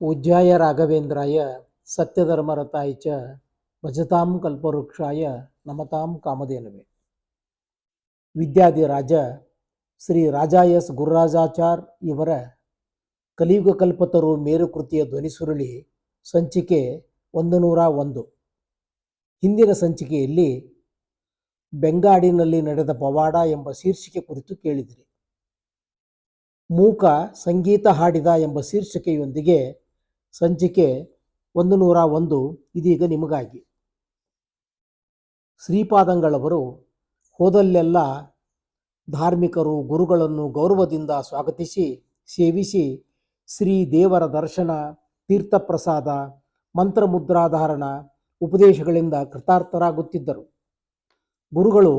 ಪೂಜ್ಯಾಯ ರಾಘವೇಂದ್ರಾಯ ಸತ್ಯಧರ್ಮರತಾಯ ಚ ಭಜತಾಂ ಕಲ್ಪವೃಕ್ಷಾಯ ನಮತಾಂ ಕಾಮಧೇನುವೆ. ವಿದ್ಯಾದಿರಾಜ ಶ್ರೀ ರಾಜ ಎಸ್ ಗುರುರಾಜಾಚಾರ್ ಇವರ ಕಲಿಯುಗ ಕಲ್ಪತರು ಮೇರುಕೃತಿಯ ಧ್ವನಿಸುರುಳಿ ಸಂಚಿಕೆ ಒಂದು ನೂರ ಒಂದು. ಹಿಂದಿನ ಸಂಚಿಕೆಯಲ್ಲಿ ಬೆಂಗಾಡಿನಲ್ಲಿ ನಡೆದ ಪವಾಡ ಎಂಬ ಶೀರ್ಷಿಕೆ ಕುರಿತು ಕೇಳಿದಿರಿ. ಮೂಕ ಸಂಗೀತ ಹಾಡಿದ ಎಂಬ ಶೀರ್ಷಿಕೆಯೊಂದಿಗೆ ಸಂಚಿಕೆ ಒಂದು ನೂರ ಒಂದು ಇದೀಗ ನಿಮಗಾಗಿ. ಶ್ರೀಪಾದಂಗಳವರು ಹೋದಲ್ಲೆಲ್ಲ ಧಾರ್ಮಿಕರು ಗುರುಗಳನ್ನು ಗೌರವದಿಂದ ಸ್ವಾಗತಿಸಿ, ಸೇವಿಸಿ ಶ್ರೀ ದೇವರ ದರ್ಶನ, ತೀರ್ಥಪ್ರಸಾದ, ಮಂತ್ರಮುದ್ರಾಧಾರಣ, ಉಪದೇಶಗಳಿಂದ ಕೃತಾರ್ಥರಾಗುತ್ತಿದ್ದರು. ಗುರುಗಳು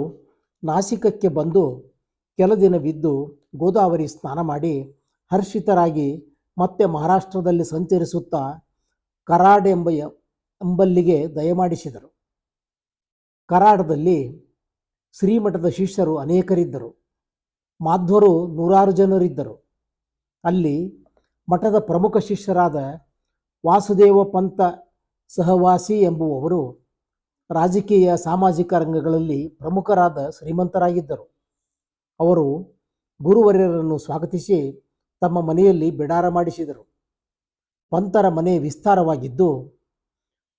ನಾಸಿಕಕ್ಕೆ ಬಂದು ಕೆಲ ದಿನವಿದ್ದು ಗೋದಾವರಿ ಸ್ನಾನ ಮಾಡಿ ಹರ್ಷಿತರಾಗಿ ಮತ್ತೆ ಮಹಾರಾಷ್ಟ್ರದಲ್ಲಿ ಸಂಚರಿಸುತ್ತಾ ಕರಾಡ್ ಎಂಬ ಎಂಬಲ್ಲಿಗೆ ದಯಮಾಡಿಸಿದರು. ಕರಾಡದಲ್ಲಿ ಶ್ರೀಮಠದ ಶಿಷ್ಯರು ಅನೇಕರಿದ್ದರು. ಮಾಧ್ವರು ನೂರಾರು ಜನರಿದ್ದರು. ಅಲ್ಲಿ ಮಠದ ಪ್ರಮುಖ ಶಿಷ್ಯರಾದ ವಾಸುದೇವ ಪಂತ ಸಹವಾಸಿ ಎಂಬುವವರು ರಾಜಕೀಯ ಸಾಮಾಜಿಕ ರಂಗಗಳಲ್ಲಿ ಪ್ರಮುಖರಾದ ಶ್ರೀಮಂತರಾಗಿದ್ದರು. ಅವರು ಗುರುವರ್ಯರನ್ನು ಸ್ವಾಗತಿಸಿ ತಮ್ಮ ಮನೆಯಲ್ಲಿ ಬಿಡಾರ ಮಾಡಿಸಿದರು. ಪಂತರ ಮನೆ ವಿಸ್ತಾರವಾಗಿದ್ದು,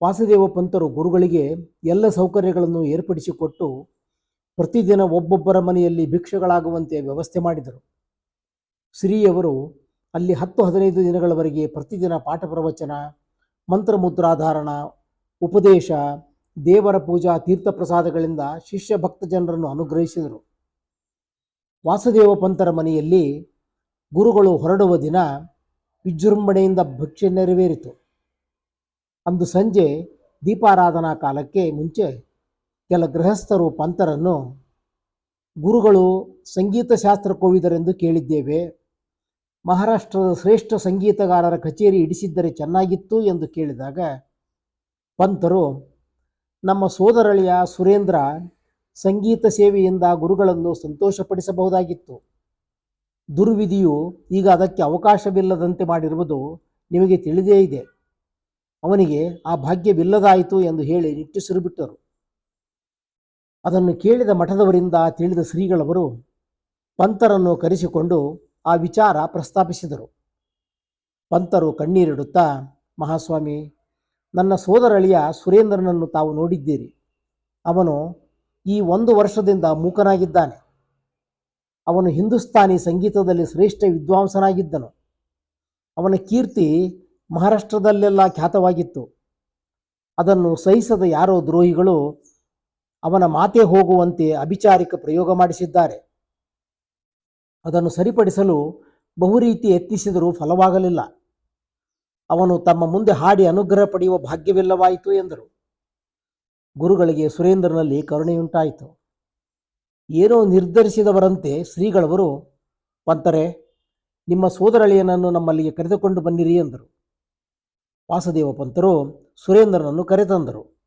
ವಾಸುದೇವ ಪಂತರು ಗುರುಗಳಿಗೆ ಎಲ್ಲ ಸೌಕರ್ಯಗಳನ್ನು ಏರ್ಪಡಿಸಿಕೊಟ್ಟು ಪ್ರತಿದಿನ ಒಬ್ಬೊಬ್ಬರ ಮನೆಯಲ್ಲಿ ಭಿಕ್ಷೆಗಳಾಗುವಂತೆ ವ್ಯವಸ್ಥೆ ಮಾಡಿದರು. ಶ್ರೀಯವರು ಅಲ್ಲಿ ಹತ್ತು ಹದಿನೈದು ದಿನಗಳವರೆಗೆ ಪ್ರತಿದಿನ ಪಾಠ ಪ್ರವಚನ, ಮಂತ್ರಮುದ್ರಾಧಾರಣ, ಉಪದೇಶ, ದೇವರ ಪೂಜಾ ತೀರ್ಥಪ್ರಸಾದಗಳಿಂದ ಶಿಷ್ಯ ಭಕ್ತ ಜನರನ್ನು ಅನುಗ್ರಹಿಸಿದರು. ವಾಸುದೇವ ಪಂತರ ಮನೆಯಲ್ಲಿ ಗುರುಗಳು ಹೊರಡುವ ದಿನ ವಿಜೃಂಭಣೆಯಿಂದ ಭಕ್ಷ್ಯ ನೆರವೇರಿತು. ಅಂದು ಸಂಜೆ ದೀಪಾರಾಧನಾ ಕಾಲಕ್ಕೆ ಮುಂಚೆ ಕೆಲ ಗೃಹಸ್ಥರು ಪಂತರನ್ನು ಗುರುಗಳು ಸಂಗೀತ ಶಾಸ್ತ್ರ ಕೋವಿದರೆಂದು ಕೇಳಿದ್ದೇವೆ. ಮಹಾರಾಷ್ಟ್ರದ ಶ್ರೇಷ್ಠ ಸಂಗೀತಗಾರರ ಕಚೇರಿ ಇಡಿಸಿದ್ದರೆ ಚೆನ್ನಾಗಿತ್ತು ಎಂದು ಕೇಳಿದಾಗ ಪಂತರು ನಮ್ಮ ಸೋದರಳಿಯ ಸುರೇಂದ್ರ ಸಂಗೀತ ಸೇವೆಯಿಂದ ಗುರುಗಳನ್ನು ಸಂತೋಷಪಡಿಸಬಹುದಾಗಿತ್ತು. ದುರ್ವಿಧಿಯು ಈಗ ಅದಕ್ಕೆ ಅವಕಾಶವಿಲ್ಲದಂತೆ ಮಾಡಿರುವುದು ನಿಮಗೆ ತಿಳಿದೇ ಇದೆ. ಅವನಿಗೆ ಆ ಭಾಗ್ಯವಿಲ್ಲದಾಯಿತು ಎಂದು ಹೇಳಿ ನಿಟ್ಟುಸಿರು ಬಿಟ್ಟರು. ಅದನ್ನು ಕೇಳಿದ ಮಠದವರಿಂದ ತಿಳಿದ ಶ್ರೀಗಳವರು ಪಂತರನ್ನು ಕರೆಸಿಕೊಂಡು ಆ ವಿಚಾರ ಪ್ರಸ್ತಾಪಿಸಿದರು. ಪಂತರು ಕಣ್ಣೀರಿಡುತ್ತಾ, ಮಹಾಸ್ವಾಮಿ, ನನ್ನ ಸೋದರಳಿಯ ಸುರೇಂದ್ರನನ್ನು ತಾವು ನೋಡಿದ್ದೀರಿ. ಅವನು ಈ ಒಂದು ವರ್ಷದಿಂದ ಮೂಕನಾಗಿದ್ದಾನೆ. ಅವನು ಹಿಂದೂಸ್ತಾನಿ ಸಂಗೀತದಲ್ಲಿ ಶ್ರೇಷ್ಠ ವಿದ್ವಾಂಸನಾಗಿದ್ದನು. ಅವನ ಕೀರ್ತಿ ಮಹಾರಾಷ್ಟ್ರದಲ್ಲೆಲ್ಲ ಖ್ಯಾತವಾಗಿತ್ತು. ಅದನ್ನು ಸಹಿಸದ ಯಾರೋ ದ್ರೋಹಿಗಳು ಅವನ ಮಾತೆ ಹೋಗುವಂತೆ ಅಭಿಚಾರಿಕ ಪ್ರಯೋಗ ಮಾಡಿಸಿದ್ದಾರೆ. ಅದನ್ನು ಸರಿಪಡಿಸಲು ಬಹು ರೀತಿ ಯತ್ನಿಸಿದರೂ ಫಲವಾಗಲಿಲ್ಲ. ಅವನು ತಮ್ಮ ಮುಂದೆ ಹಾಡಿ ಅನುಗ್ರಹ ಪಡೆಯುವ ಭಾಗ್ಯವಿಲ್ಲವಾಯಿತು ಎಂದರು. ಗುರುಗಳಿಗೆ ಸುರೇಂದ್ರನಲ್ಲಿ ಕರುಣೆಯುಂಟಾಯಿತು. ಏನೋ ನಿರ್ಧರಿಸಿದವರಂತೆ ಶ್ರೀಗಳವರು, ಪಂತರೆ, ನಿಮ್ಮ ಸೋದರಳಿಯನನ್ನು ನಮ್ಮಲ್ಲಿಗೆ ಕರೆದುಕೊಂಡು ಬನ್ನಿರಿ ಎಂದರು. ವಾಸುದೇವ ಪಂತರು ಸುರೇಂದ್ರನನ್ನು ಕರೆತಂದರು.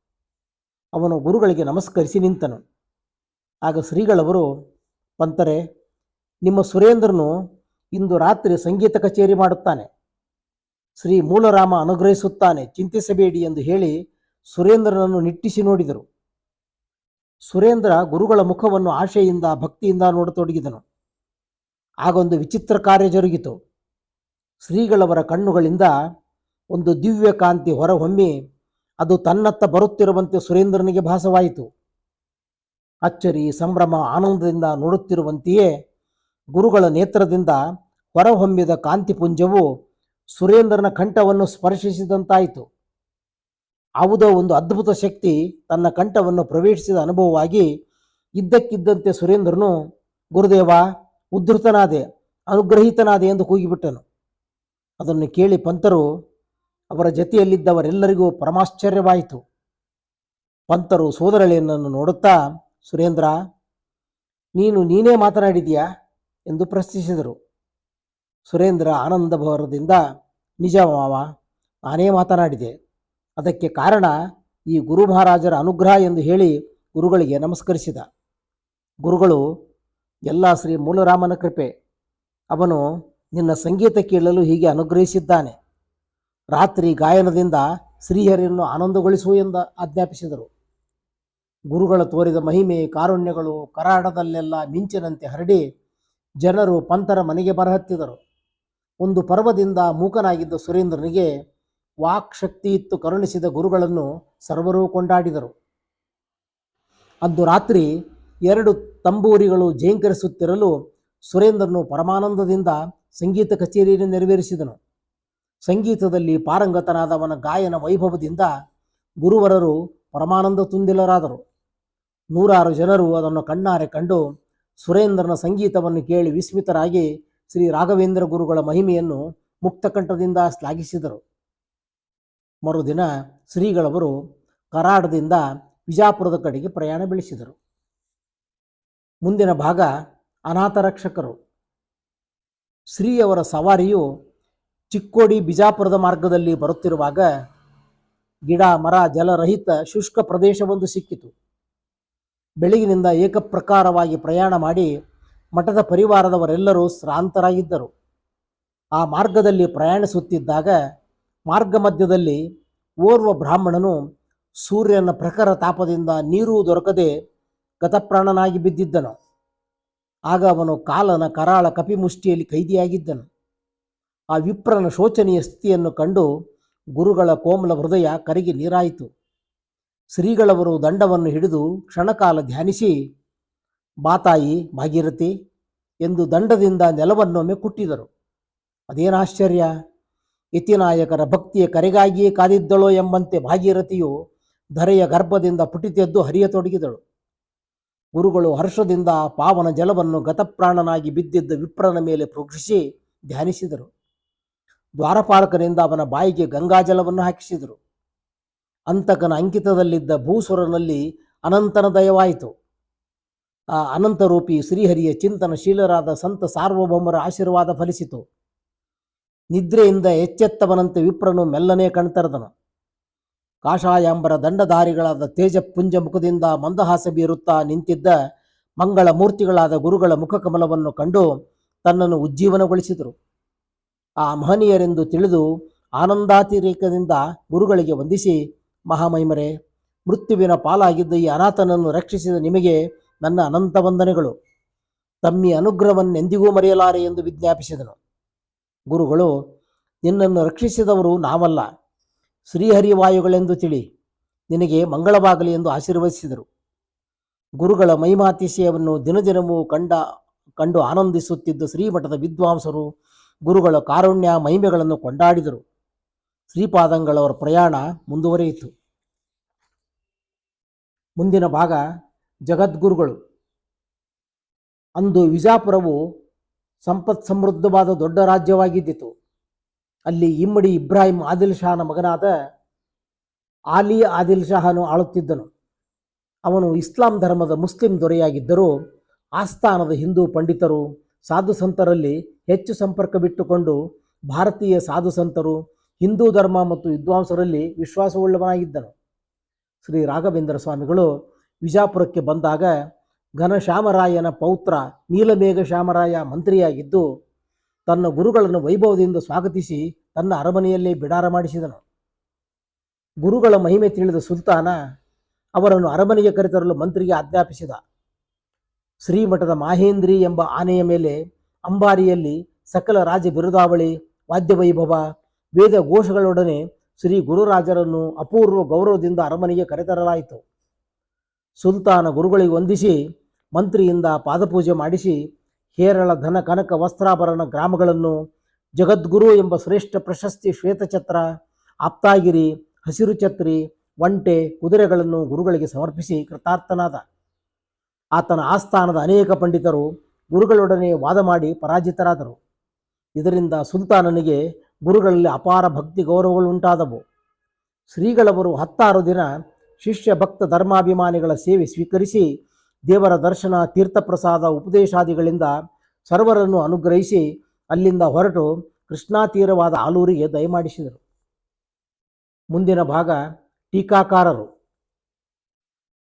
ಅವನು ಗುರುಗಳಿಗೆ ನಮಸ್ಕರಿಸಿ ನಿಂತನು. ಆಗ ಶ್ರೀಗಳವರು, ಪಂತರೆ, ನಿಮ್ಮ ಸುರೇಂದ್ರನು ಇಂದು ರಾತ್ರಿ ಸಂಗೀತ ಕಚೇರಿ ಮಾಡುತ್ತಾನೆ. ಶ್ರೀ ಮೂಲರಾಮ ಅನುಗ್ರಹಿಸುತ್ತಾನೆ, ಚಿಂತಿಸಬೇಡಿ ಎಂದು ಹೇಳಿ ಸುರೇಂದ್ರನನ್ನು ನಿಟ್ಟಿಸಿ ನೋಡಿದರು. ಸುರೇಂದ್ರ ಗುರುಗಳ ಮುಖವನ್ನು ಆಶೆಯಿಂದ, ಭಕ್ತಿಯಿಂದ ನೋಡತೊಡಗಿದನು. ಆಗೊಂದು ವಿಚಿತ್ರ ಕಾರ್ಯ ಜರುಗಿತು. ಶ್ರೀಗಳವರ ಕಣ್ಣುಗಳಿಂದ ಒಂದು ದಿವ್ಯ ಕಾಂತಿ ಹೊರಹೊಮ್ಮಿ ಅದು ತನ್ನತ್ತ ಬರುತ್ತಿರುವಂತೆ ಸುರೇಂದ್ರನಿಗೆ ಭಾಸವಾಯಿತು. ಅಚ್ಚರಿ, ಸಂಭ್ರಮ, ಆನಂದದಿಂದ ನೋಡುತ್ತಿರುವಂತೆಯೇ ಗುರುಗಳ ನೇತ್ರದಿಂದ ಹೊರಹೊಮ್ಮಿದ ಕಾಂತಿಪುಂಜವು ಸುರೇಂದ್ರನ ಕಂಠವನ್ನು ಸ್ಪರ್ಶಿಸಿದಂತಾಯಿತು. ಯಾವುದೋ ಒಂದು ಅದ್ಭುತ ಶಕ್ತಿ ತನ್ನ ಕಂಠವನ್ನು ಪ್ರವೇಶಿಸಿದ ಅನುಭವವಾಗಿ ಇದ್ದಕ್ಕಿದ್ದಂತೆ ಸುರೇಂದ್ರನು, ಗುರುದೇವ, ಉದ್ಧೃತನಾದೆ, ಅನುಗ್ರಹಿತನಾದೆ ಎಂದು ಕೂಗಿಬಿಟ್ಟನು. ಅದನ್ನು ಕೇಳಿ ಪಂತರು, ಅವರ ಜತೆಯಲ್ಲಿದ್ದವರೆಲ್ಲರಿಗೂ ಪರಮಾಶ್ಚರ್ಯವಾಯಿತು. ಪಂತರು ಸೋದರಳಿಯನನ್ನು ನೋಡುತ್ತಾ, ಸುರೇಂದ್ರ, ನೀನು ನೀನೇ ಮಾತನಾಡಿದೀಯಾ ಎಂದು ಪ್ರಶ್ನಿಸಿದರು. ಸುರೇಂದ್ರ ಆನಂದ ಭವರದಿಂದ ನಿಜ ಮಾವ, ನಾನೇ ಮಾತನಾಡಿದೆ. ಅದಕ್ಕೆ ಕಾರಣ ಈ ಗುರು ಮಹಾರಾಜರ ಅನುಗ್ರಹ ಎಂದು ಹೇಳಿ ಗುರುಗಳಿಗೆ ನಮಸ್ಕರಿಸಿದ. ಗುರುಗಳು, ಎಲ್ಲ ಶ್ರೀ ಮೂಲರಾಮನ ಕೃಪೆ. ಅವನು ನಿನ್ನ ಸಂಗೀತ ಕೇಳಲು ಹೀಗೆ ಅನುಗ್ರಹಿಸಿದ್ದಾನೆ. ರಾತ್ರಿ ಗಾಯನದಿಂದ ಶ್ರೀಹರಿಯನ್ನು ಆನಂದಗೊಳಿಸು ಎಂದು ಆಜ್ಞಾಪಿಸಿದರು. ಗುರುಗಳ ತೋರಿದ ಮಹಿಮೆ, ಕಾರುಣ್ಯಗಳು ಕರಾಡದಲ್ಲೆಲ್ಲ ಮಿಂಚಿನಂತೆ ಹರಡಿ ಜನರು ಪಂಥರ ಮನೆಗೆ ಬರಹತ್ತಿದರು. ಒಂದು ಪರ್ವದಿಂದ ಮೂಕನಾಗಿದ್ದ ಸುರೇಂದ್ರನಿಗೆ ವಾಕ್ ಶಕ್ತಿ ಇತ್ತು ಕರುಣಿಸಿದ ಗುರುಗಳನ್ನು ಸರ್ವರೂ ಕೊಂಡಾಡಿದರು. ಅಂದು ರಾತ್ರಿ ಎರಡು ತಂಬೂರಿಗಳು ಜಯಂಕರಿಸುತ್ತಿರಲು ಸುರೇಂದ್ರನು ಪರಮಾನಂದದಿಂದ ಸಂಗೀತ ಕಚೇರಿಯನ್ನು ನೆರವೇರಿಸಿದನು. ಸಂಗೀತದಲ್ಲಿ ಪಾರಂಗತನಾದವನ ಗಾಯನ ವೈಭವದಿಂದ ಗುರುವರರು ಪರಮಾನಂದ ತುಂದಿಲರಾದರು. ನೂರಾರು ಜನರು ಅದನ್ನು ಕಣ್ಣಾರೆ ಕಂಡು ಸುರೇಂದ್ರನ ಸಂಗೀತವನ್ನು ಕೇಳಿ ವಿಸ್ಮಿತರಾಗಿ ಶ್ರೀ ರಾಘವೇಂದ್ರ ಗುರುಗಳ ಮಹಿಮೆಯನ್ನು ಮುಕ್ತಕಂಠದಿಂದ ಶ್ಲಾಘಿಸಿದರು. ಮರುದಿನ ಶ್ರೀಗಳವರು ಕರಾಡದಿಂದ ವಿಜಾಪುರದ ಕಡೆಗೆ ಪ್ರಯಾಣ ಬೆಳೆಸಿದರು. ಮುಂದಿನ ಭಾಗ ಅನಾಥ ರಕ್ಷಕರು ಶ್ರೀಯವರ ಸವಾರಿಯು ಚಿಕ್ಕೋಡಿ ಬಿಜಾಪುರದ ಮಾರ್ಗದಲ್ಲಿ ಬರುತ್ತಿರುವಾಗ ಗಿಡ, ಮರ, ಜಲರಹಿತ ಶುಷ್ಕ ಪ್ರದೇಶವೊಂದು ಸಿಕ್ಕಿತು. ಬೆಳಗಿನಿಂದ ಏಕಪ್ರಕಾರವಾಗಿ ಪ್ರಯಾಣ ಮಾಡಿ ಮಠದ ಪರಿವಾರದವರೆಲ್ಲರೂ ಶ್ರಾಂತರಾಗಿದ್ದರು. ಆ ಮಾರ್ಗದಲ್ಲಿ ಪ್ರಯಾಣಿಸುತ್ತಿದ್ದಾಗ ಮಾರ್ಗ ಮಧ್ಯದಲ್ಲಿ ಓರ್ವ ಬ್ರಾಹ್ಮಣನು ಸೂರ್ಯನ ಪ್ರಖರ ತಾಪದಿಂದ ನೀರು ದೊರಕದೆ ಗತಪ್ರಾಣನಾಗಿ ಬಿದ್ದಿದ್ದನು. ಆಗ ಅವನು ಕಾಲನ ಕರಾಳ ಕಪಿಮುಷ್ಟಿಯಲ್ಲಿ ಕೈದಿಯಾಗಿದ್ದನು. ಆ ವಿಪ್ರನ ಶೋಚನೀಯ ಸ್ಥಿತಿಯನ್ನು ಕಂಡು ಗುರುಗಳ ಕೋಮಲ ಹೃದಯ ಕರಗಿ ನೀರಾಯಿತು. ಶ್ರೀಗಳವರು ದಂಡವನ್ನು ಹಿಡಿದು ಕ್ಷಣಕಾಲ ಧ್ಯಾನಿಸಿ, ಬಾತಾಯಿ ಭಾಗಿರತಿ ಎಂದು ದಂಡದಿಂದ ನೆಲವನ್ನೊಮ್ಮೆ ಕುಟ್ಟಿದರು. ಅದೇನಾಶ್ಚರ್ಯ? ಯತಿನಾಯಕರ ಭಕ್ತಿಯ ಕರೆಗಾಗಿಯೇ ಕಾದಿದ್ದಳೋ ಎಂಬಂತೆ ಭಾಗೀರಥಿಯು ಧರೆಯ ಗರ್ಭದಿಂದ ಪುಟಿತೆದ್ದು ಹರಿಯತೊಡಗಿದಳು. ಗುರುಗಳು ಹರ್ಷದಿಂದ ಪಾವನ ಜಲವನ್ನು ಗತಪ್ರಾಣನಾಗಿ ಬಿದ್ದಿದ್ದ ವಿಪ್ರನ ಮೇಲೆ ಪ್ರೋಕ್ಷಿಸಿ ಧ್ಯಾನಿಸಿದರು. ದ್ವಾರಪಾಲಕರಿಂದ ಅವನ ಬಾಯಿಗೆ ಗಂಗಾಜಲವನ್ನು ಹಾಕಿಸಿದರು. ಅಂತಕನ ಅಂಕಿತದಲ್ಲಿದ್ದ ಭೂಸುರನಲ್ಲಿ ಅನಂತನ ದಯವಾಯಿತು. ಆ ಅನಂತರೂಪಿ ಶ್ರೀಹರಿಯ ಚಿಂತನಶೀಲರಾದ ಸಂತ ಸಾರ್ವಭೌಮರ ಆಶೀರ್ವಾದ ಫಲಿಸಿತು. ನಿದ್ರೆಯಿಂದ ಎಚ್ಚೆತ್ತವನಂತೆ ವಿಪ್ರನು ಮೆಲ್ಲನೆ ಕಣ್ತರದನು. ಕಾಷಾಯಾಂಬರ ದಂಡಧಾರಿಗಳಾದ ತೇಜಪುಂಜ ಮುಖದಿಂದ ಮಂದಹಾಸ ಬೀರುತ್ತಾ ನಿಂತಿದ್ದ ಮಂಗಳ ಮೂರ್ತಿಗಳಾದ ಗುರುಗಳ ಮುಖಕಮಲವನ್ನು ಕಂಡು ತನ್ನನ್ನು ಉಜ್ಜೀವನಗೊಳಿಸಿದರು. ಆ ಮಹನೀಯರೆಂದು ತಿಳಿದು ಆನಂದಾತಿರೇಕದಿಂದ ಗುರುಗಳಿಗೆ ವಂದಿಸಿ, ಮಹಾಮಹಿಮರೆ, ಮೃತ್ಯುವಿನ ಪಾಲಾಗಿದ್ದ ಈ ಅನಾಥನನ್ನು ರಕ್ಷಿಸಿದ ನಿಮಗೆ ನನ್ನ ಅನಂತ ವಂದನೆಗಳು. ತಮ್ಮಿ ಅನುಗ್ರಹವನ್ನೆಂದಿಗೂ ಮರೆಯಲಾರೆ ಎಂದು ವಿಜ್ಞಾಪಿಸಿದನು. ಗುರುಗಳು, ನಿನ್ನನ್ನು ರಕ್ಷಿಸಿದವರು ನಾವಲ್ಲ. ಶ್ರೀಹರಿವಾಯುಗಳೆಂದು ತಿಳಿ, ನಿನಗೆ ಮಂಗಳವಾಗಲಿ ಎಂದು ಆಶೀರ್ವದಿಸಿದರು. ಗುರುಗಳ ಮೈಮಾತಿಶಯವನ್ನು ದಿನದಿನವೂ ಕಂಡ, ಕಂಡು ಆನಂದಿಸುತ್ತಿದ್ದ ಶ್ರೀಮಠದ ವಿದ್ವಾಂಸರು ಗುರುಗಳ ಕಾರುಣ್ಯ ಮಹಿಮೆಗಳನ್ನು ಕೊಂಡಾಡಿದರು. ಶ್ರೀಪಾದಂಗಳವರ ಪ್ರಯಾಣ ಮುಂದುವರಿಯಿತು. ಮುಂದಿನ ಭಾಗ ಜಗದ್ಗುರುಗಳು. ಅಂದು ವಿಜಾಪುರವು ಸಂಪತ್ ಸಮೃದ್ಧವಾದ ದೊಡ್ಡ ರಾಜ್ಯವಾಗಿದ್ದಿತು. ಅಲ್ಲಿ ಇಮ್ಮಡಿ ಇಬ್ರಾಹಿಂ ಆದಿಲ್ ಶಾಹನ ಮಗನಾದ ಆಲಿ ಆದಿಲ್ ಶಾಹನು ಆಳುತ್ತಿದ್ದನು. ಅವನು ಇಸ್ಲಾಂ ಧರ್ಮದ ಮುಸ್ಲಿಂ ದೊರೆಯಾಗಿದ್ದರೂ ಆಸ್ಥಾನದ ಹಿಂದೂ ಪಂಡಿತರು, ಸಾಧು ಸಂತರಲ್ಲಿ ಹೆಚ್ಚು ಸಂಪರ್ಕ ಬಿಟ್ಟುಕೊಂಡು ಭಾರತೀಯ ಸಾಧು ಸಂತರು, ಹಿಂದೂ ಧರ್ಮ ಮತ್ತು ವಿದ್ವಾಂಸರಲ್ಲಿ ವಿಶ್ವಾಸವುಳ್ಳವನಾಗಿದ್ದನು. ಶ್ರೀ ರಾಘವೇಂದ್ರ ಸ್ವಾಮಿಗಳು ವಿಜಾಪುರಕ್ಕೆ ಬಂದಾಗ ಘನಶ್ಯಾಮರಾಯನ ಪೌತ್ರ, ನೀಲಮೇಘ ಶ್ಯಾಮರಾಯ ಮಂತ್ರಿಯಾಗಿದ್ದು, ತನ್ನ ಗುರುಗಳನ್ನು ವೈಭವದಿಂದ ಸ್ವಾಗತಿಸಿ ತನ್ನ ಅರಮನೆಯಲ್ಲೇ ಬಿಡಾರ ಮಾಡಿಸಿದನು. ಗುರುಗಳ ಮಹಿಮೆ ತಿಳಿದ ಸುಲ್ತಾನ ಅವರನ್ನು ಅರಮನೆಗೆ ಕರೆತರಲು ಮಂತ್ರಿಗೆ ಆಜ್ಞಾಪಿಸಿದ. ಶ್ರೀಮಠದ ಮಾಹೇಂದ್ರಿ ಎಂಬ ಆನೆಯ ಮೇಲೆ ಅಂಬಾರಿಯಲ್ಲಿ ಸಕಲ ರಾಜ ಬಿರುದಾವಳಿ, ವಾದ್ಯವೈಭವ, ವೇದ ಘೋಷಗಳೊಡನೆ ಶ್ರೀ ಗುರುರಾಜರನ್ನು ಅಪೂರ್ವ ಗೌರವದಿಂದ ಅರಮನೆಗೆ ಕರೆತರಲಾಯಿತು. ಸುಲ್ತಾನ ಗುರುಗಳಿಗೆ ವಂದಿಸಿ ಮಂತ್ರಿಯಿಂದ ಪಾದಪೂಜೆ ಮಾಡಿಸಿ ಹೇರಳ ಧನ ಕನಕ ವಸ್ತ್ರಾಭರಣ ಗ್ರಾಮಗಳನ್ನು ಜಗದ್ಗುರು ಎಂಬ ಶ್ರೇಷ್ಠ ಪ್ರಶಸ್ತಿ ಶ್ವೇತಛತ್ರ, ಆಪ್ತಾಗಿರಿ, ಹಸಿರು ಛತ್ರಿ, ಒಂಟೆ, ಕುದುರೆಗಳನ್ನು ಗುರುಗಳಿಗೆ ಸಮರ್ಪಿಸಿ ಕೃತಾರ್ಥನಾದ. ಆತನ ಆಸ್ಥಾನದ ಅನೇಕ ಪಂಡಿತರು ಗುರುಗಳೊಡನೆ ವಾದ ಮಾಡಿ ಪರಾಜಿತರಾದರು. ಇದರಿಂದ ಸುಲ್ತಾನನಿಗೆ ಗುರುಗಳಲ್ಲಿ ಅಪಾರ ಭಕ್ತಿ ಗೌರವಗಳು ಉಂಟಾದವು. ಶ್ರೀಗಳವರು ಹತ್ತಾರು ದಿನ ಶಿಷ್ಯ ಭಕ್ತ ಧರ್ಮಾಭಿಮಾನಿಗಳ ಸೇವೆ ಸ್ವೀಕರಿಸಿ ದೇವರ ದರ್ಶನ, ತೀರ್ಥಪ್ರಸಾದ, ಉಪದೇಶಾದಿಗಳಿಂದ ಸರ್ವರನ್ನು ಅನುಗ್ರಹಿಸಿ ಅಲ್ಲಿಂದ ಹೊರಟು ಕೃಷ್ಣಾ ತೀರವಾದ ಆಲೂರಿಗೆ ದಯಮಾಡಿಸಿದರು. ಮುಂದಿನ ಭಾಗ, ಟೀಕಾಕಾರರು.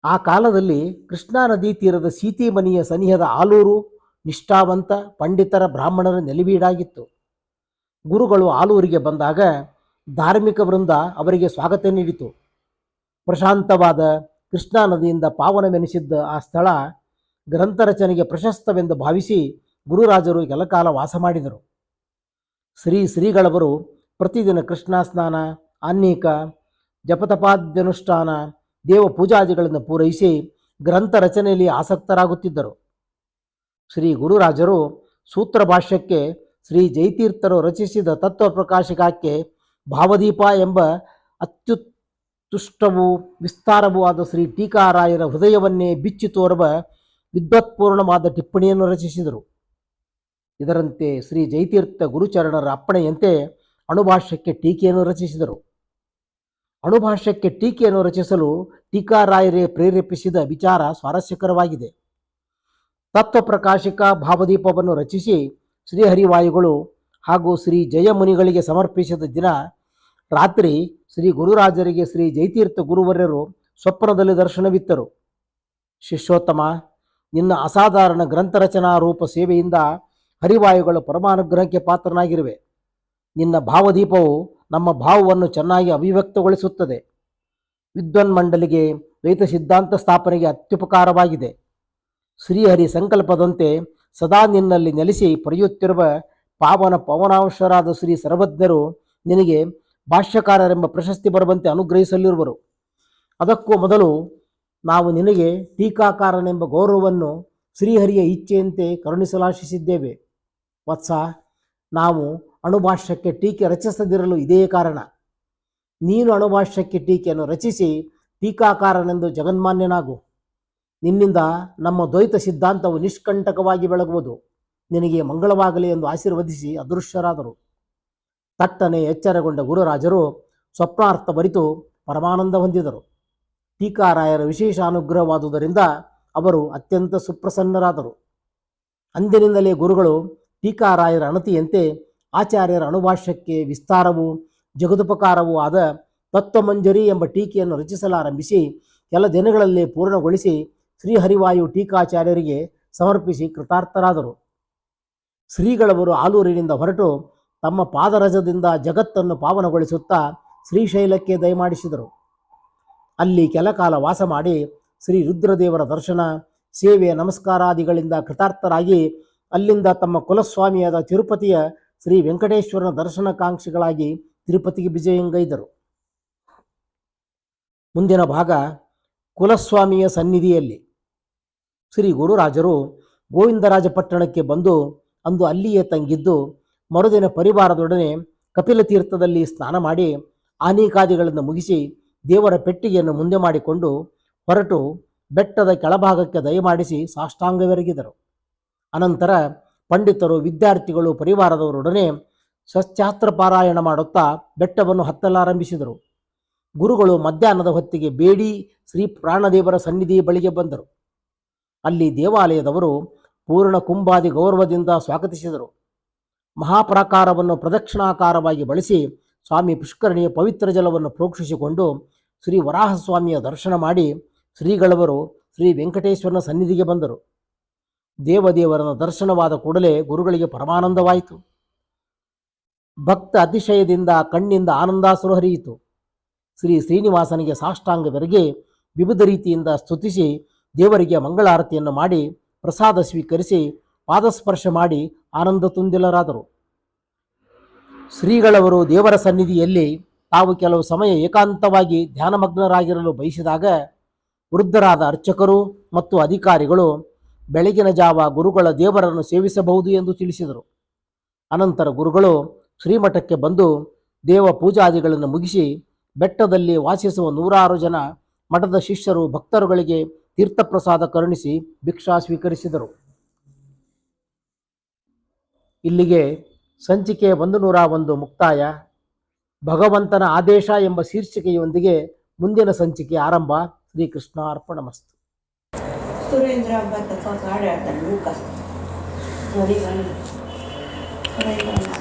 ಆ ಕಾಲದಲ್ಲಿ ಕೃಷ್ಣಾ ನದಿ ತೀರದ ಸೀತಿಮನಿಯ ಸನಿಹದ ಆಲೂರು ನಿಷ್ಠಾವಂತ ಪಂಡಿತರ ಬ್ರಾಹ್ಮಣರ ನೆಲೆವೀಡಾಗಿತ್ತು. ಗುರುಗಳು ಆಲೂರಿಗೆ ಬಂದಾಗ ಧಾರ್ಮಿಕ ವೃಂದ ಅವರಿಗೆ ಸ್ವಾಗತ ನೀಡಿತು. ಪ್ರಶಾಂತವಾದ ಕೃಷ್ಣಾ ನದಿಯಿಂದ ಪಾವನವೆನಿಸಿದ್ದ ಆ ಸ್ಥಳ ಗ್ರಂಥ ರಚನೆಗೆ ಪ್ರಶಸ್ತವೆಂದು ಭಾವಿಸಿ ಗುರುರಾಜರು ಕೆಲಕಾಲ ವಾಸ ಮಾಡಿದರು. ಶ್ರೀ ಶ್ರೀಗಳವರು ಪ್ರತಿದಿನ ಕೃಷ್ಣ ಸ್ನಾನ ಜಪತಪಾದ್ಯನುಷ್ಠಾನ, ದೇವ ಪೂಜಾದಿಗಳನ್ನು ಪೂರೈಸಿ ಗ್ರಂಥ ರಚನೆಯಲ್ಲಿ ಆಸಕ್ತರಾಗುತ್ತಿದ್ದರು. ಶ್ರೀ ಗುರುರಾಜರು ಸೂತ್ರ ಭಾಷ್ಯಕ್ಕೆ ಶ್ರೀ ಜೈತೀರ್ಥರು ರಚಿಸಿದ ತತ್ವ ಪ್ರಕಾಶಕಕ್ಕೆ ಭಾವದೀಪ ಎಂಬ ಅತ್ಯುತ್ಕೃಷ್ಟವೂ ವಿಸ್ತಾರವೂ ಆದ ಶ್ರೀ ಟೀಕಾರಾಯರ ಹೃದಯವನ್ನೇ ಬಿಚ್ಚಿ ತೋರುವ ವಿದ್ವತ್ಪೂರ್ಣವಾದ ಟಿಪ್ಪಣಿಯನ್ನು ರಚಿಸಿದರು. ಇದರಂತೆ ಶ್ರೀ ಜೈತೀರ್ಥ ಗುರುಚರಣರ ಅಪ್ಪಣೆಯಂತೆ ಅಣುಭಾಷ್ಯಕ್ಕೆ ಟೀಕೆಯನ್ನು ರಚಿಸಿದರು. ಅಣುಭಾಷ್ಯಕ್ಕೆ ಟೀಕೆಯನ್ನು ರಚಿಸಲು ಟೀಕಾರಾಯರೇ ಪ್ರೇರೇಪಿಸಿದ ವಿಚಾರ ಸ್ವಾರಸ್ಯಕರವಾಗಿದೆ. ತತ್ವಪ್ರಕಾಶಿಕ ಭಾವದೀಪವನ್ನು ರಚಿಸಿ ಶ್ರೀಹರಿವಾಯುಗಳು ಹಾಗೂ ಶ್ರೀ ಜಯಮುನಿಗಳಿಗೆ ಸಮರ್ಪಿಸಿದ ದಿನ ರಾತ್ರಿ ಶ್ರೀ ಗುರುರಾಜರಿಗೆ ಶ್ರೀ ಜೈತೀರ್ಥ ಗುರುವರ್ಯರು ಸ್ವಪ್ನದಲ್ಲಿ ದರ್ಶನವಿತ್ತರು. ಶಿಷ್ಯೋತ್ತಮ, ನಿನ್ನ ಅಸಾಧಾರಣ ಗ್ರಂಥರಚನಾ ರೂಪ ಸೇವೆಯಿಂದ ಹರಿವಾಯುಗಳು ಪರಮಾನುಗ್ರಹಕ್ಕೆ ಪಾತ್ರನಾಗಿರುವೆ. ನಿನ್ನ ಭಾವದೀಪವು ನಮ್ಮ ಭಾವವನ್ನು ಚೆನ್ನಾಗಿ ಅಭಿವ್ಯಕ್ತಗೊಳಿಸುತ್ತದೆ. ವಿದ್ವನ್ಮಂಡಲಿಗೆ ದ್ವೈತ ಸಿದ್ಧಾಂತ ಸ್ಥಾಪನೆಗೆ ಅತ್ಯುಪಕಾರವಾಗಿದೆ. ಶ್ರೀಹರಿ ಸಂಕಲ್ಪದಂತೆ ಸದಾ ನಿನ್ನಲ್ಲಿ ನೆಲೆಸಿ ಪಡೆಯುತ್ತಿರುವ ಪಾವನ ಪವನಾಂಶರಾದ ಶ್ರೀ ಸರ್ವಜ್ಞರು ನಿನಗೆ ಭಾಷ್ಯಕಾರರೆಂಬ ಪ್ರಶಸ್ತಿ ಬರುವಂತೆ ಅನುಗ್ರಹಿಸಲಿರುವರು. ಅದಕ್ಕೂ ಮೊದಲು ನಾವು ನಿನಗೆ ಟೀಕಾಕಾರನೆಂಬ ಗೌರವವನ್ನು ಶ್ರೀಹರಿಯ ಇಚ್ಛೆಯಂತೆ ಕರುಣಿಸಲಾಶಿಸಿದ್ದೇವೆ. ವತ್ಸ, ನಾವು ಅಣುಭಾಷ್ಯಕ್ಕೆ ಟೀಕೆ ರಚಿಸದಿರಲು ಇದೇ ಕಾರಣ. ನೀನು ಅಣುಭಾಷ್ಯಕ್ಕೆ ಟೀಕೆಯನ್ನು ರಚಿಸಿ ಟೀಕಾಕಾರನೆಂದು ಜಗನ್ಮಾನ್ಯನಾಗು. ನಿನ್ನಿಂದ ನಮ್ಮ ದ್ವೈತ ಸಿದ್ಧಾಂತವು ನಿಷ್ಕಂಟಕವಾಗಿ ಬೆಳಗುವುದು. ನಿನಗೆ ಮಂಗಳವಾಗಲಿ ಎಂದು ಆಶೀರ್ವದಿಸಿ ಅದೃಶ್ಯರಾದರು. ತಟ್ಟನೆ ಎಚ್ಚರಗೊಂಡ ಗುರುರಾಜರು ಸ್ವಪ್ನಾರ್ಥ ಬರಿತು ಪರಮಾನಂದ ಹೊಂದಿದರು. ಟೀಕಾರಾಯರ ವಿಶೇಷ ಅನುಗ್ರಹವಾದುದರಿಂದ ಅವರು ಅತ್ಯಂತ ಸುಪ್ರಸನ್ನರಾದರು. ಅಂದಿನಿಂದಲೇ ಗುರುಗಳು ಟೀಕಾರಾಯರ ಅಣತಿಯಂತೆ ಆಚಾರ್ಯರ ಅಣುಭಾಷ್ಯಕ್ಕೆ ವಿಸ್ತಾರವೂ ಜಗದುಪಕಾರವೂ ಆದ ತತ್ವಮಂಜರಿ ಎಂಬ ಟೀಕೆಯನ್ನು ರಚಿಸಲಾರಂಭಿಸಿ ಕೆಲ ದಿನಗಳಲ್ಲೇ ಪೂರ್ಣಗೊಳಿಸಿ ಶ್ರೀಹರಿವಾಯು ಟೀಕಾಚಾರ್ಯರಿಗೆ ಸಮರ್ಪಿಸಿ ಕೃತಾರ್ಥರಾದರು. ಶ್ರೀಗಳವರು ಆಲೂರಿನಿಂದ ಹೊರಟು ತಮ್ಮ ಪಾದರಜದಿಂದ ಜಗತ್ತನ್ನು ಪಾವನಗೊಳಿಸುತ್ತಾ ಶ್ರೀಶೈಲಕ್ಕೆ ದಯಮಾಡಿಸಿದರು. ಅಲ್ಲಿ ಕೆಲಕಾಲ ವಾಸ ಮಾಡಿ ಶ್ರೀ ರುದ್ರದೇವರ ದರ್ಶನ ಸೇವೆ ನಮಸ್ಕಾರಾದಿಗಳಿಂದ ಕೃತಾರ್ಥರಾಗಿ ಅಲ್ಲಿಂದ ತಮ್ಮ ಕುಲಸ್ವಾಮಿಯಾದ ತಿರುಪತಿಯ ಶ್ರೀ ವೆಂಕಟೇಶ್ವರನ ದರ್ಶನಕಾಂಕ್ಷಿಗಳಾಗಿ ತಿರುಪತಿಗೆ ವಿಜಯಂಗೈದರು. ಮುಂದಿನ ಭಾಗ ಕುಲಸ್ವಾಮಿಯ ಸನ್ನಿಧಿಯಲ್ಲಿ. ಶ್ರೀ ಗುರುರಾಜರು ಗೋವಿಂದರಾಜಪಟ್ಟಣಕ್ಕೆ ಬಂದು ಅಂದು ಅಲ್ಲಿಯೇ ತಂಗಿದ್ದು ಮರುದಿನ ಪರಿವಾರದೊಡನೆ ಕಪಿಲ ತೀರ್ಥದಲ್ಲಿ ಸ್ನಾನ ಮಾಡಿ ಆನೀಕಾದಿಗಳನ್ನು ಮುಗಿಸಿ ದೇವರ ಪೆಟ್ಟಿಗೆಯನ್ನು ಮುಂದೆ ಮಾಡಿಕೊಂಡು ಹೊರಟು ಬೆಟ್ಟದ ಕೆಳಭಾಗಕ್ಕೆ ದಯಮಾಡಿಸಿ ಸಾಷ್ಟಾಂಗವೆರಗಿದರು. ಅನಂತರ ಪಂಡಿತರು, ವಿದ್ಯಾರ್ಥಿಗಳು, ಪರಿವಾರದವರೊಡನೆ ಶಸ್ತ್ರಾಸ್ತ್ರ ಪಾರಾಯಣ ಮಾಡುತ್ತಾ ಬೆಟ್ಟವನ್ನು ಹತ್ತಲಾರಂಭಿಸಿದರು. ಗುರುಗಳು ಮಧ್ಯಾಹ್ನದ ಹೊತ್ತಿಗೆ ಬೇಡಿ ಶ್ರೀ ಪ್ರಾಣದೇವರ ಸನ್ನಿಧಿ ಬಳಿಗೆ ಬಂದರು. ಅಲ್ಲಿ ದೇವಾಲಯದವರು ಪೂರ್ಣ ಕುಂಭಾದಿ ಗೌರವದಿಂದ ಸ್ವಾಗತಿಸಿದರು. ಮಹಾಪ್ರಾಕಾರವನ್ನು ಪ್ರದಕ್ಷಿಣಾಕಾರವಾಗಿ ಬಳಸಿ ಸ್ವಾಮಿ ಪುಷ್ಕರಣಿಯ ಪವಿತ್ರ ಜಲವನ್ನು ಪ್ರೋಕ್ಷಿಸಿಕೊಂಡು ಶ್ರೀ ವರಾಹಸ್ವಾಮಿಯ ದರ್ಶನ ಮಾಡಿ ಶ್ರೀಗಳವರು ಶ್ರೀ ವೆಂಕಟೇಶ್ವರನ ಸನ್ನಿಧಿಗೆ ಬಂದರು. ದೇವದೇವರನ ದರ್ಶನವಾದ ಕೂಡಲೇ ಗುರುಗಳಿಗೆ ಪರಮಾನಂದವಾಯಿತು. ಭಕ್ತ ಅತಿಶಯದಿಂದ ಕಣ್ಣಿಂದ ಆನಂದಾಸುರು ಹರಿಯಿತು. ಶ್ರೀ ಶ್ರೀನಿವಾಸನಿಗೆ ಸಾಷ್ಟಾಂಗವೆರಗಿ ವಿವಿಧ ರೀತಿಯಿಂದ ಸ್ತುತಿಸಿ ದೇವರಿಗೆ ಮಂಗಳಾರತಿಯನ್ನು ಮಾಡಿ ಪ್ರಸಾದ ಸ್ವೀಕರಿಸಿ ಪಾದಸ್ಪರ್ಶ ಮಾಡಿ ಆನಂದ ತುಂದಿಲರಾದರು. ಶ್ರೀಗಳವರು ದೇವರ ಸನ್ನಿಧಿಯಲ್ಲಿ ತಾವು ಕೆಲವು ಸಮಯ ಏಕಾಂತವಾಗಿ ಧ್ಯಾನಮಗ್ನರಾಗಿರಲು ಬಯಸಿದಾಗ ವೃದ್ಧರಾದ ಅರ್ಚಕರು ಮತ್ತು ಅಧಿಕಾರಿಗಳು ಬೆಳಗಿನ ಜಾವ ಗುರುಗಳ ದೇವರನ್ನು ಸೇವಿಸಬಹುದು ಎಂದು ತಿಳಿಸಿದರು. ಅನಂತರ ಗುರುಗಳು ಶ್ರೀಮಠಕ್ಕೆ ಬಂದು ದೇವ ಪೂಜಾದಿಗಳನ್ನು ಮುಗಿಸಿ ಬೆಟ್ಟದಲ್ಲಿ ವಾಸಿಸುವ ನೂರಾರು ಜನ ಮಠದ ಶಿಷ್ಯರು ಭಕ್ತರುಗಳಿಗೆ ತೀರ್ಥಪ್ರಸಾದ ಕರುಣಿಸಿ ಭಿಕ್ಷಾ ಸ್ವೀಕರಿಸಿದರು. ಇಲ್ಲಿಗೆ ಸಂಚಿಕೆ ಒಂದು ನೂರ ಒಂದು ಮುಕ್ತಾಯ. ಭಗವಂತನ ಆದೇಶ ಎಂಬ ಶೀರ್ಷಿಕೆಯೊಂದಿಗೆ ಮುಂದಿನ ಸಂಚಿಕೆ ಆರಂಭ. ಶ್ರೀಕೃಷ್ಣ ಅರ್ಪಣಮಸ್ತು ಸುರೇಂದ್ರ ಎಂಬ ತಪ್ಪ ಕಾಡಾಡ್ತಾನೆ ಸುರೇಂದ್ರ